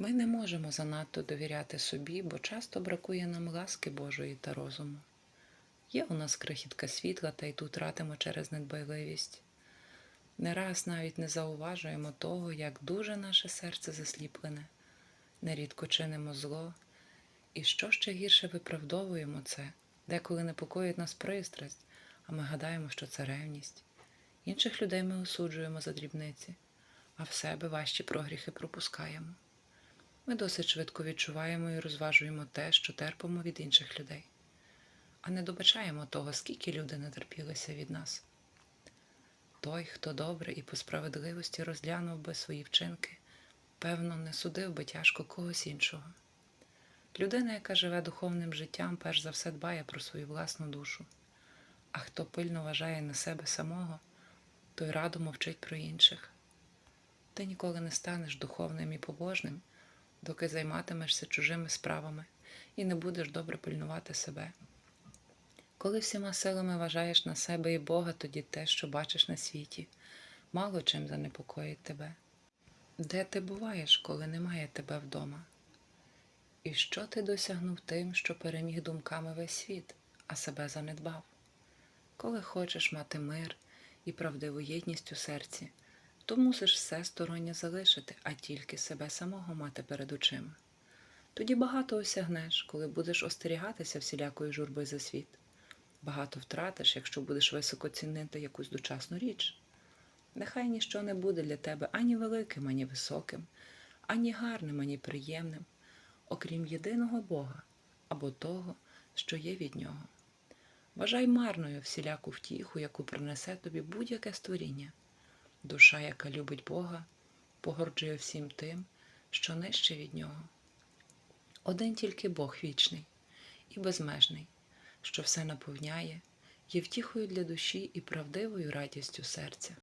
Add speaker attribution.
Speaker 1: Ми не можемо занадто довіряти собі, бо часто бракує нам ласки Божої та розуму. Є у нас крихітка світла, та й тут тратимо через недбайливість. Не раз навіть не зауважуємо того, як дуже наше серце засліплене, нерідко чинимо зло, і що ще гірше виправдовуємо це, деколи непокоїть нас пристрасть, а ми гадаємо, що це ревність. Інших людей ми осуджуємо за дрібниці, а в себе важчі прогріхи пропускаємо. Ми досить швидко відчуваємо і розважуємо те, що терпимо від інших людей, а не добачаємо того, скільки люди натерпілися від нас. Той, хто добре і по справедливості розглянув би свої вчинки, певно, не судив би тяжко когось іншого. Людина, яка живе духовним життям, перш за все дбає про свою власну душу, а хто пильно вважає на себе самого, той радо мовчить про інших. Ти ніколи не станеш духовним і побожним, доки займатимешся чужими справами і не будеш добре пильнувати себе. Коли всіма силами вважаєш на себе і Бога, тоді те, що бачиш на світі, мало чим занепокоїть тебе. Де ти буваєш, коли немає тебе вдома? І що ти досягнув тим, що переміг думками весь світ, а себе занедбав? Коли хочеш мати мир і правдиву єдність у серці, то мусиш все стороннє залишити, а тільки себе самого мати перед очима. Тоді багато осягнеш, коли будеш остерігатися всілякої журби за світ. Багато втратиш, якщо будеш високо цінити якусь дочасну річ. Нехай ніщо не буде для тебе ані великим, ані високим, ані гарним, ані приємним, окрім єдиного Бога або того, що є від нього. Вважай марною всіляку втіху, яку принесе тобі будь-яке створіння. Душа, яка любить Бога, погорджує всім тим, що нижче від нього. Один тільки Бог вічний і безмежний, що все наповняє, є втіхою для душі і правдивою радістю серця.